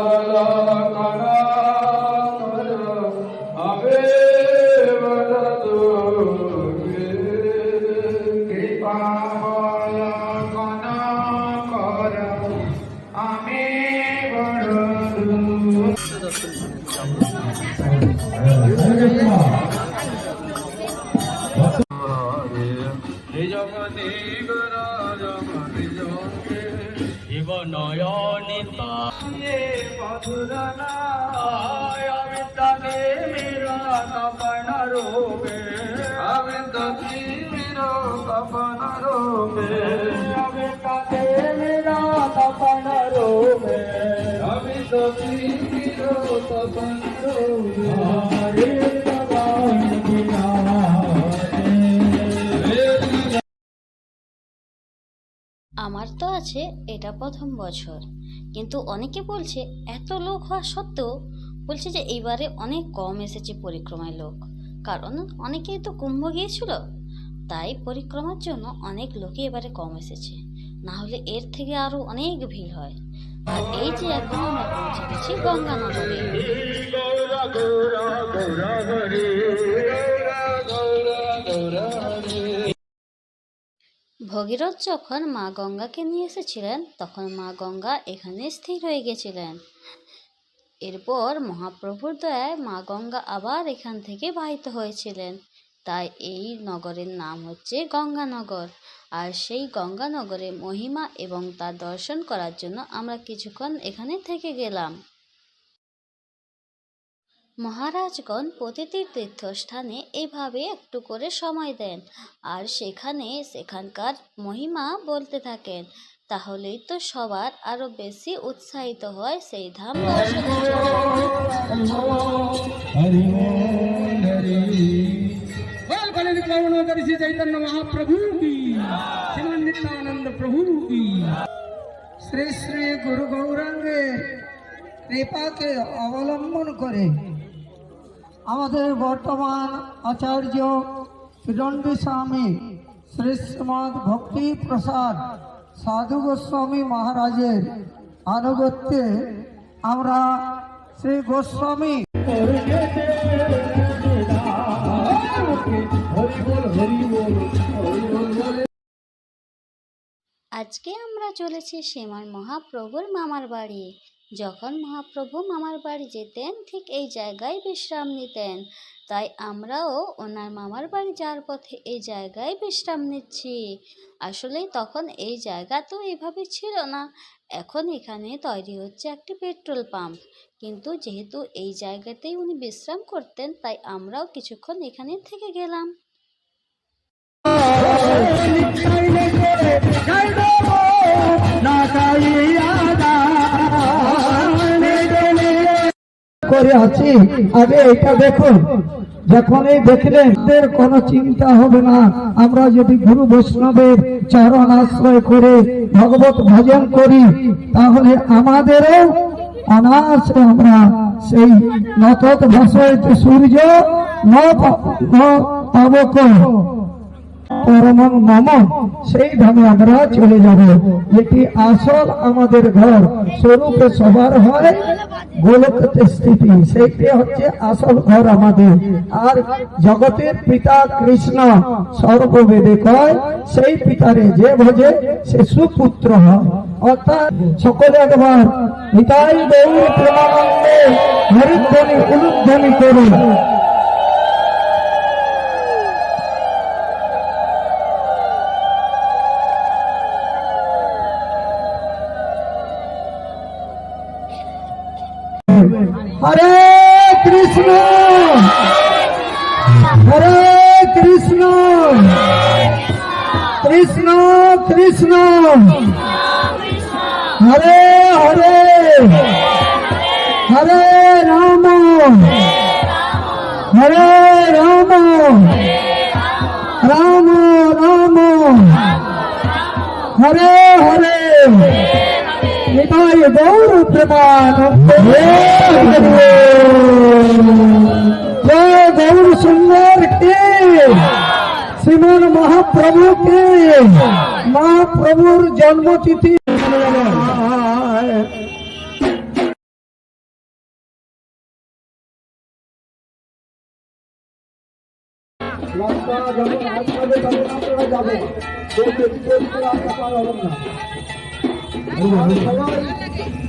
Allah. আমার তো আছে এটা প্রথম বছর। কিন্তু অনেকে বলছে, এত লোক হওয়া সত্ত্বেও বলছে যে এইবারে অনেক কম এসেছে পরিক্রমায় লোক। কারণ অনেকেই তো কুম্ভ গিয়েছিল। তাই পরিক্রমার জন্য অনেক লোকই এবারে কম এসেছে। না হলে এর থেকে আরও অনেক ভিড় হয়। আর এই যে এখন আমরা পৌঁছে গেছি গঙ্গানগরে। গৌরা ভগীরথ যখন মা গঙ্গাকে নিয়ে এসেছিলেন, তখন মা গঙ্গা এখানে স্থির হয়ে গেছিলেন। এরপর মহাপ্রভুর দয়ায় মা গঙ্গা আবার এখান থেকে বাহিত হয়েছিলেন। তাই এই নগরের নাম হচ্ছে গঙ্গানগর। আর সেই গঙ্গানগরে মহিমা এবং তার দর্শন করার জন্য আমরা কিছুক্ষণ এখানে থেকে গেলাম। মহারাজগণ প্রতিটি তীর্থস্থানে এভাবে একটু করে সময় দেন আর সেখানে সেখানকার মহিমা বলতে থাকেন। তাহলেই তো সবার আরও বেশি উৎসাহিত হয় সেই ধাম মহাপ্রভু প্রভু শ্রী শ্রী গুরু গৌরাঙ্গের কৃপাকে অবলম্বন করে আমাদের বর্তমান আচার্য হিরণ্ডী স্বামী শ্রী শ্রীমদ ভক্তি প্রসাদ সাধু গোস্বামী মহারাজের আনুগত্যে আমরা শ্রী গোস্বামী আজকে আমরা চলেছি শ্রীমান মহাপ্রভুর মামার বাড়ি। যখন মহাপ্রভু মামার বাড়ি যেতেন, ঠিক এই জায়গায় বিশ্রাম নিতেন। তাই আমরাও ওনার মামার বাড়ি যাওয়ার পথে এই জায়গায় বিশ্রাম নিচ্ছি। আসলে তখন এই জায়গা তো এভাবে ছিল না। এখন এখানে তৈরি হচ্ছে একটি পেট্রোল পাম্প। কিন্তু যেহেতু এই জায়গাতেই উনি বিশ্রাম করতেন, তাই আমরাও কিছুক্ষণ এখানে থেকে গেলাম। করে আছি। আগে এটা দেখুন, যখনই দেখলেন কোনো চিন্তা হবে না। আমরা যদি গুরু বৈষ্ণবের চরণ আশ্রয় করে ভগবত ভজন করি, তাহলে আমাদেরও অনায়াসে আমরা সেই নতত ভাষয়িত সূর্য ন পরম মম সেই ধামে আমরা চলে যাব। এটি আসল আমাদের ঘর। স্বরূপে সবার হয় গোলকতে স্থিতি। সেইটি হচ্ছে আসল ঘর আমাদের। আর জগতের পিতা কৃষ্ণ সর্ববেদে কয়, সেই পিতারে যে ভজে সে সুপুত্র হয়। অর্থাৎ সকলে একবার পিতাই গৌর প্রেমানন্দে হরিধ্বনি উলুধ্বনি করুন কৃষ্ণ। হরে হরে। হরে রাম। হরে রাম। রাম রাম। হরে হরে। নিতাই গৌর প্রেমানন্দ জয় গৌর সুন্দর কে? শ্রীমান মহাপ্রভু কে? মা প্রভুর জন্মতিথি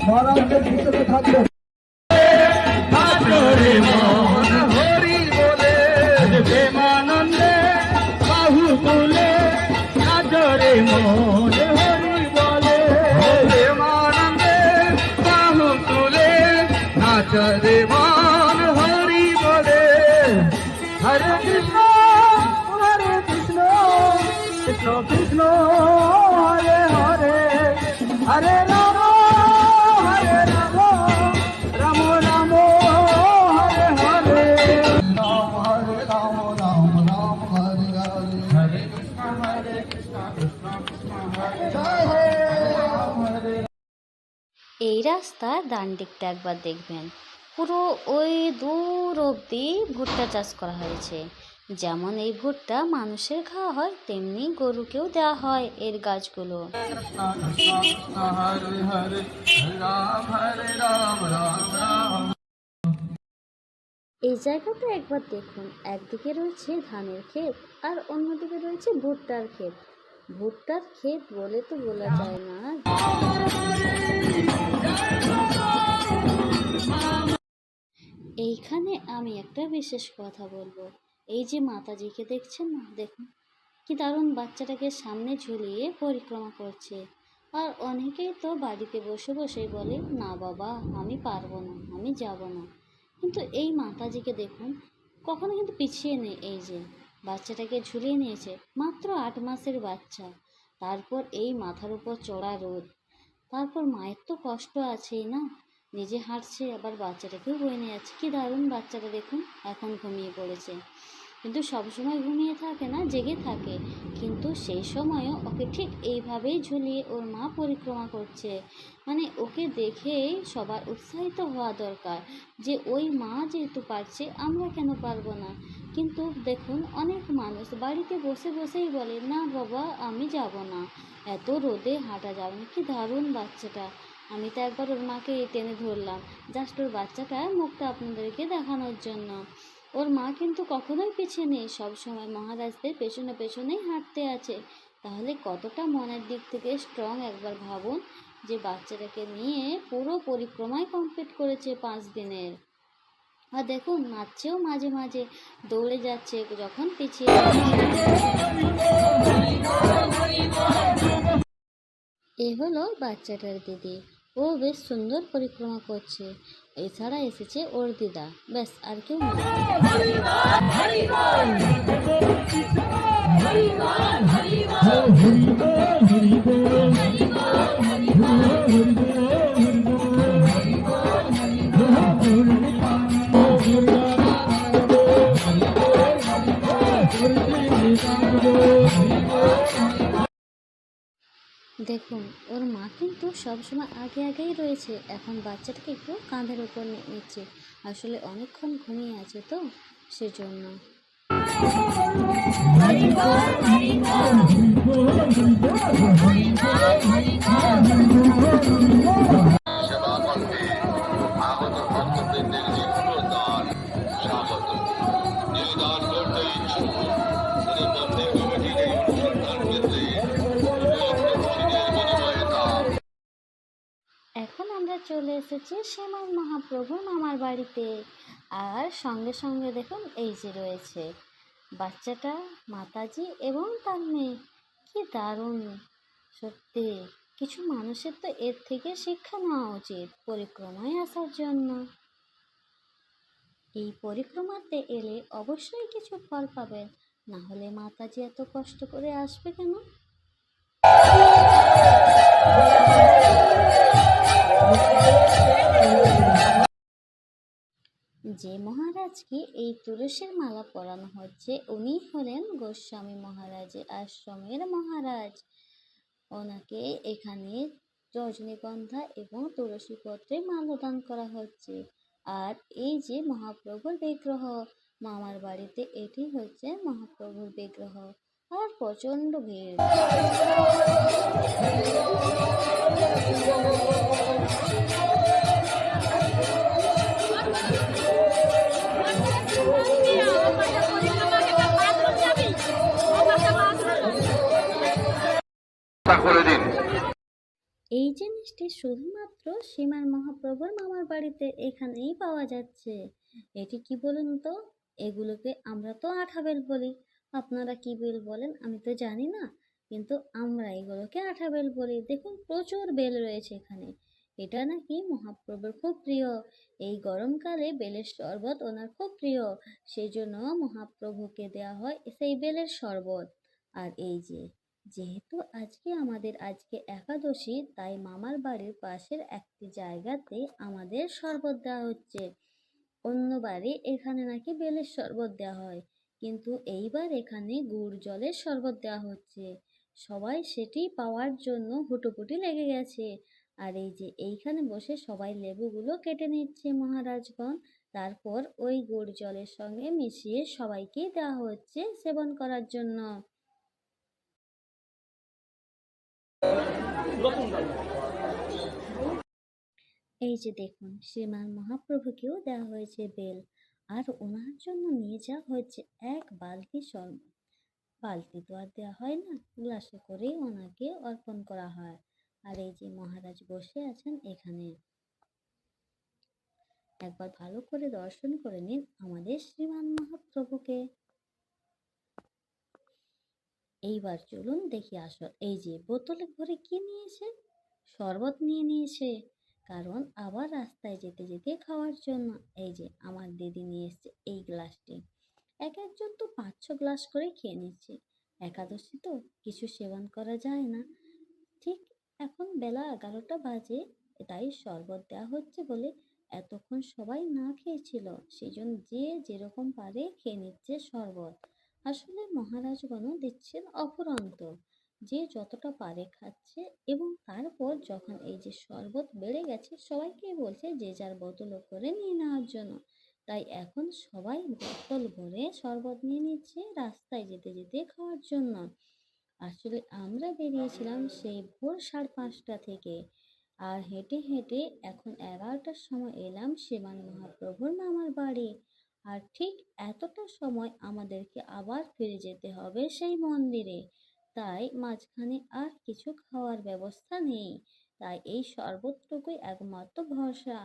মহারাজের ভিতরে থাকবেন রাস্তার ডান দিকটা একবার দেখবেন। পুরো ওই দূর অবধি ভুট্টা চাষ করা হয়েছে। যেমন এই ভুট্টা মানুষের খাওয়া হয়, তেমনি গরুকেও দেওয়া হয় এর গাছগুলো। এই জায়গাটা একবার দেখুন। একদিকে রয়েছে ধানের ক্ষেত আর অন্যদিকে রয়েছে ভুট্টার ক্ষেত। ভুট্টার ক্ষেত বলে তো বলা যায় না। এইখানে আমি একটা বিশেষ কথা বলব। এই যে মাতাজিকে দেখছেন না? দেখুন, কি দারুণ বাচ্চাটাকে সামনে ঝুলিয়ে পরিক্রমা করছে। আর অনেকেই তো বাড়িতে বসে বসেই বলে, না বাবা, আমি পারব না, আমি যাব না। কিন্তু এই মাতাজিকে দেখুন, কখনো কিন্তু পিছিয়ে নেই এই যে বাচ্চাটাকে ঝুলিয়ে নিয়েছে মাত্র আট মাসের বাচ্চা। তারপর এই মাথার উপর চড়া রোদ। তারপর মায়ের তো কষ্ট আছেই না? নিজে হাঁটছে, আবার বাচ্চাটাকেও বয়ে নিয়ে যাচ্ছে। কী দারুণ বাচ্চাটা দেখুন, এখন ঘুমিয়ে পড়েছে। কিন্তু সবসময় ঘুমিয়ে থাকে না, জেগে থাকে। কিন্তু সেই সময়ও ওকে ঠিক এইভাবেই ঝুলিয়ে ওর মা পরিক্রমা করছে। মানে ওকে দেখেই সবার উৎসাহিত হওয়া দরকার যে ওই মা যেহেতু পারছে, আমরা কেন পারব না? কিন্তু দেখুন, অনেক মানুষ বাড়িতে বসে বসেই বলে, না বাবা, আমি যাব না। এত রোদে হাঁটা যাবে না। কি দারুণ বাচ্চাটা। আমি তো একবার ওর মাকে টেনে ধরলাম জাস্ট ওর বাচ্চাটা মুখটা আপনাদেরকে দেখানোর জন্য। ওর মা কিন্তু কখনোই পিছিয়ে নেই সবসময় মহারাজদের পেছনে পেছনেই হাঁটতে আছে। তাহলে কতটা মনের দিক থেকে স্ট্রং একবার ভাবুন যে বাচ্চাটাকে নিয়ে পুরো পরিক্রমায় কমপ্লিট করেছে পাঁচ দিনের। আর দেখুন, নাচছেও মাঝে মাঝে, দৌড়ে যাচ্ছে, যখন পিছিয়ে এ হলো বাচ্চাটার দিদি। ও বেশ সুন্দর পরিক্রমা করছে এছাড়া এসেছে ওর দিদা ব্যাস আর কেউ দেখুন ওর মা কিন্তু সবসময় আগে আগেই রয়েছে এখন বাচ্চাটাকে একটু কাঁধের উপর নিচ্ছে আসলে অনেকক্ষণ ঘুমিয়ে আছে তো সেজন্য চলে এসেছি শ্যামল মহাপ্রভু মামার বাড়িতে। আর সঙ্গে সঙ্গে দেখুন এই যে রয়েছে বাচ্চাটা, মাতাজি এবং তার মেয়ে। কি দারুণ! সত্যি, কিছু মানুষের তো এর থেকে শিক্ষা নেওয়া উচিত পরিক্রমায় আসার জন্য। এই পরিক্রমাতে এলে অবশ্যই কিছু ফল পাবেন। না হলে মাতাজি এত কষ্ট করে আসবে কেন? যে মহারাজকে এই তুলসীর মালা পরানো হচ্ছে, উনি হলেন গোস্বামী মহারাজের আশ্রমের মহারাজ। ওনাকে এখানে রজনীগন্ধা এবং তুলসী পত্রে মাল্যদান করা হচ্ছে। আর এই যে মহাপ্রভুর বিগ্রহ, মামার বাড়িতে এটি হচ্ছে মহাপ্রভুর বিগ্রহ। আর প্রচণ্ড ভিড়। এই জিনিসটি শুধুমাত্র সীমার মহাপ্রভুর মামার বাড়িতে এখানেই পাওয়া যাচ্ছে। এটি কি বলুন তো? এগুলোকে আমরা তো আঠা বেল আপনারা কি বেল বলেন আমি তো জানি না। কিন্তু আমরা এগুলোকে আঠা বেল বলি। দেখুন, প্রচুর বেল রয়েছে এখানে। এটা নাকি মহাপ্রভুর খুব প্রিয়। এই গরমকালে বেলের শরবত ওনার খুব প্রিয়। সেই জন্য মহাপ্রভুকে দেওয়া হয় সেই বেলের শরবত। আর এই যে যেহেতু আজকে আমাদের আজকে একাদশী, তাই মামার বাড়ির পাশের একটি জায়গাতে আমাদের শরবত দেওয়া হচ্ছে। অন্য বাড়ি এখানে নাকি বেলের শরবত দেওয়া হয়, কিন্তু এইবার এখানে গুড় জলের শরবত দেওয়া হচ্ছে। সবাই সেটি পাওয়ার জন্য হুটোপুটি লেগে গেছে। আর এই যে এইখানে বসে সবাই লেবুগুলো কেটে নিচ্ছে মহারাজগণ, তারপর ওই গুড় জলের সঙ্গে মিশিয়ে সবাইকে দেওয়া হচ্ছে সেবন করার জন্য। এই যে দেখুন, শ্রীমান মহাপ্রভুকেও দেওয়া হয়েছে বেল, আর ওনার জন্য নিয়ে যাওয়া হয়েছে এক বালতি শরবত বালতি তো আর দেওয়া হয় না, গ্লাসে করেই ওনাকে অর্পণ করা হয়। আর এই যে মহারাজ বসে আছেন এখানে। একবার ভালো করে দর্শন করে নিন আমাদের শ্রীমান মহাপ্রভুকে। এইবার চলুন দেখি আসল। এই যে, বোতলে ভরে কি নিয়েছে? শরবত নিয়ে নিয়েছে। কারণ আবার রাস্তায় যেতে যেতে খাওয়ার জন্য। এই যে, আমার দিদি নিয়ে এসছে এই গ্লাসটি। এক একজন তো পাঁচ ছ গ্লাস করে খেয়ে নিচ্ছে। একাদশী তো কিছু সেবন করা যায় না। ঠিক এখন বেলা এগারোটা বাজে, তাই শরবত দেওয়া হচ্ছে বলে এতক্ষণ সবাই না খেয়েছিল। সেই জন্য যে যেরকম পারে খেয়ে নিচ্ছে শরবত। আসলে মহারাজগণও দিচ্ছেন অফুরন্ত। যে যতটা পারে খাচ্ছে এবং তারপর যখন এই যে শরবত বেড়ে গেছে, সবাইকে বলছে, যে যার বোতল করে নিয়ে নেওয়ার জন্য। তাই এখন সবাই বোতল ভরে শরবত নিয়ে নিচ্ছে রাস্তায় যেতে যেতে খাওয়ার জন্য। আসলে আমরা বেরিয়েছিলাম সেই ভোর সাড়ে পাঁচটা থেকে আর হেঁটে হেঁটে এখন এগারোটার সময় এলাম শ্রীমান মহাপ্রভুর মামার বাড়ি। আর ঠিক এতটা সময় আমাদেরকে আবার ফিরে যেতে হবে সেই মন্দিরে। তাই মাঝখানে আর কিছু খাওয়ার ব্যবস্থা নেই। তাই এই শরবতটুকুই একমাত্র ভরসা।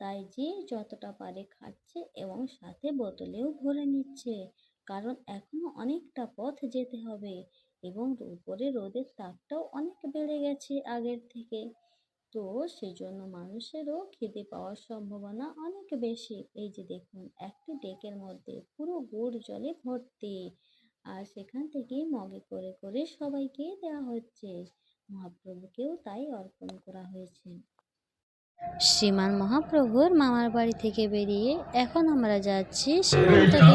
তাই যে যতটা পারে খাচ্ছে এবং সাথে বোতলেও ভরে নিচ্ছে। কারণ এখনও অনেকটা পথ যেতে হবে এবং উপরে রোদের তাপটাও অনেক বেড়ে গেছে আগের থেকে। তো সেই জন্য মানুষেরও খিদে পাওয়ার সম্ভাবনা অনেক বেশি। এই যে দেখুন, একটি ডেকের মধ্যে পুরো গুড় জলে ভর্তি আর সেখান থেকে মগে করে করে সবাইকে দেওয়া হচ্ছে। মহাপ্রভুকেও তাই অর্পণ করা হয়েছে। শ্রীমান মহাপ্রভুর মামার বাড়ি থেকে বেরিয়ে এখন আমরা যাচ্ছি সীমান্তকে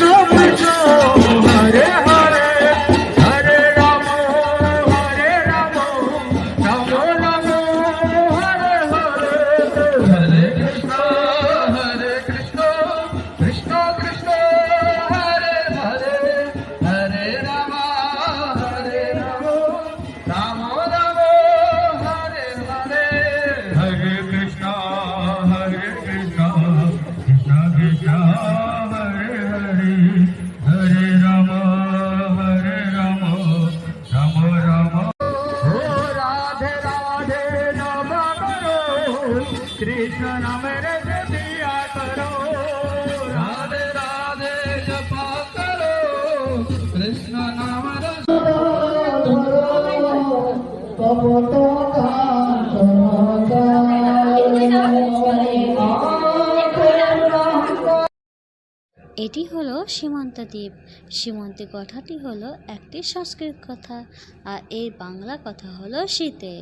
এটি হলো সীমান্ত দ্বীপ। সীমন্তে কথাটি হলো একটি সংস্কৃত কথা, আর এর বাংলা কথা হলো শীতে।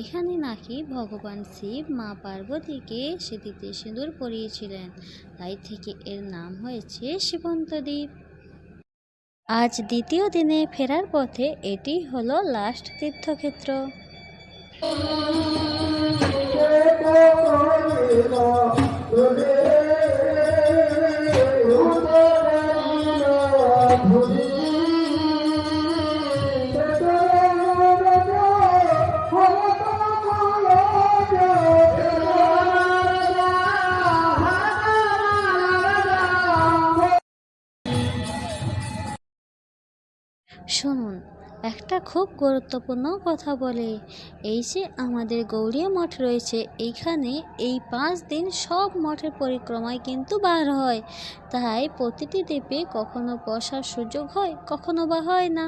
এখানে নাকি ভগবান শিব মা পার্বতীকে স্মৃতিতে সিঁদুর পরিয়েছিলেন। তাই থেকে এর নাম হয়েছে সীমন্ত দ্বীপ। আজ দ্বিতীয় দিনে ফেরার পথে এটি হলো লাস্ট তীর্থক্ষেত্র। Thank you. খুব গুরুত্বপূর্ণ কথা বলে। এই যে আমাদের গৌরীয় মঠ রয়েছে, এইখানে এই পাঁচ দিন সব মঠের পরিক্রমায় কিন্তু বার হয়। তাই প্রতিটি দ্বীপে কখনো বসার সুযোগ হয়, কখনো বা হয় না।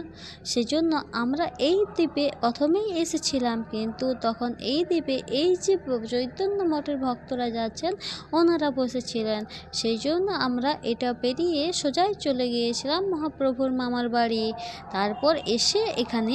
সেজন্য আমরা এই দ্বীপে প্রথমেই এসেছিলাম, কিন্তু তখন এই দ্বীপে এই যে চৈতন্য মঠের ভক্তরা যাচ্ছেন, ওনারা বসেছিলেন। সেই জন্য আমরা এটা পেরিয়ে সোজাই চলে গিয়েছিলাম মহাপ্রভুর মামার বাড়ি। তারপর এসে এখানে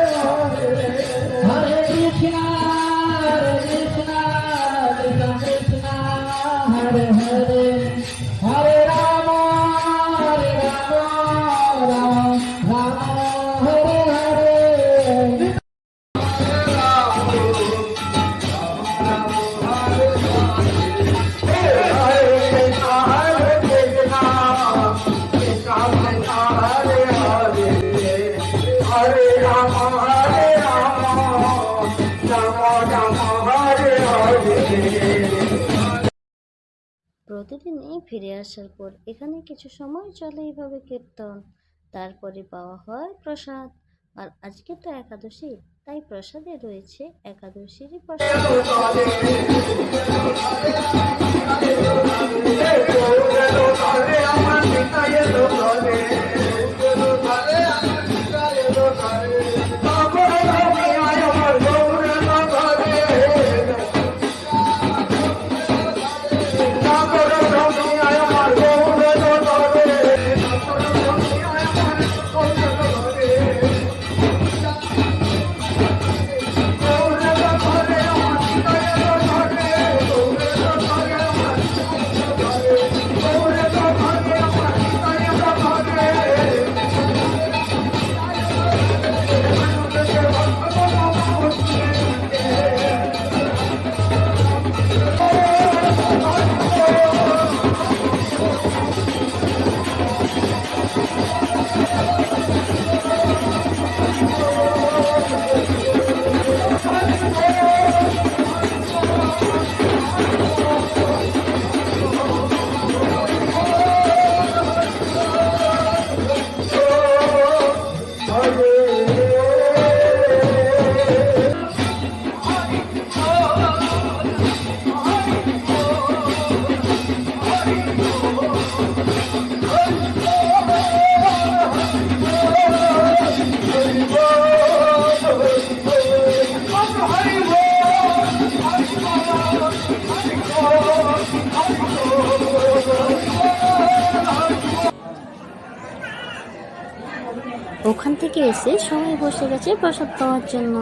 প্রতিদিনই ফিরে আসার পর এখানে কিছু সময় চলে এইভাবে কীর্তন, তারপরে পাওয়া হয় প্রসাদ। আর আজকে তো একাদশী, তাই প্রসাদে রয়েছে একাদশীরই প্রসাদ। প্রসাদ পাওয়ার জন্য।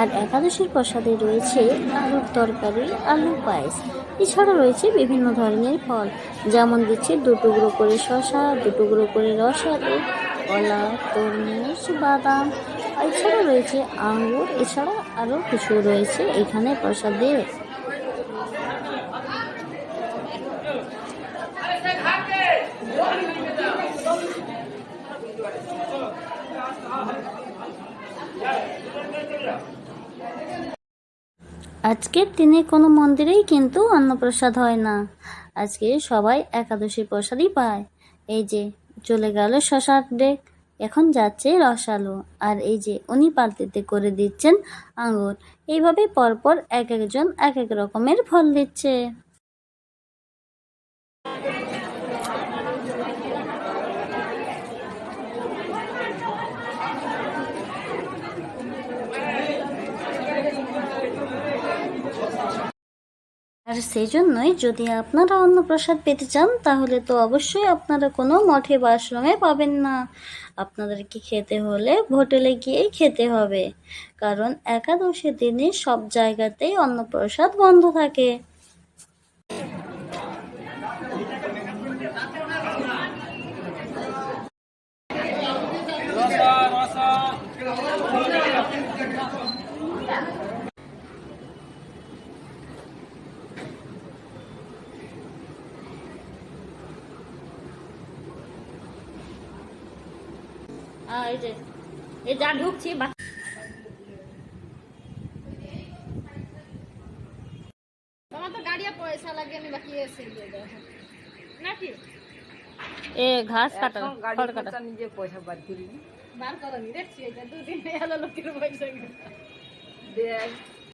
আর একাদশীর প্রসাদে রয়েছে আলুর তরকারি, আলু পায়েস। এছাড়া রয়েছে বিভিন্ন ধরনের ফল। যেমন দিচ্ছে টুকরো করে শশা টুকরো করে রসালু, কলা, তরমুজ, বাদাম। এছাড়া রয়েছে আঙুর এছাড়া আরও কিছু রয়েছে এখানে প্রসাদে। আজকের দিনে কোনো মন্দিরেই কিন্তু অন্নপ্রসাদ হয় না। আজকে সবাই একাদশী প্রসাদই পায়। এই যে, চলে গেল শশার ডেক। এখন যাচ্ছে রসালো। আর এই যে, উনি পাল্টিতে করে দিচ্ছেন আঙুর। এইভাবে পরপর এক একজন এক এক রকমের ফল দিচ্ছে। আর সেই জন্যই যদি আপনারা অন্নপ্রসাদ পেতে চান, তাহলে তো অবশ্যই আপনারা কোনো মঠে বা আশ্রমে পাবেন না। আপনাদেরকে খেতে হলে হোটেলে গিয়েই খেতে হবে। কারণ একাদশীর দিনে সব জায়গাতেই অন্নপ্রসাদ বন্ধ থাকে। এই যে এই যা ঢুকছি তোমার তো গাড়িয়া পয়সা লাগে আমি বাকি এসে নাকি? এ ঘাস কাটা খড় কাটা। বার করো নি দেখছি এটা দুদিন লোকের পয়সা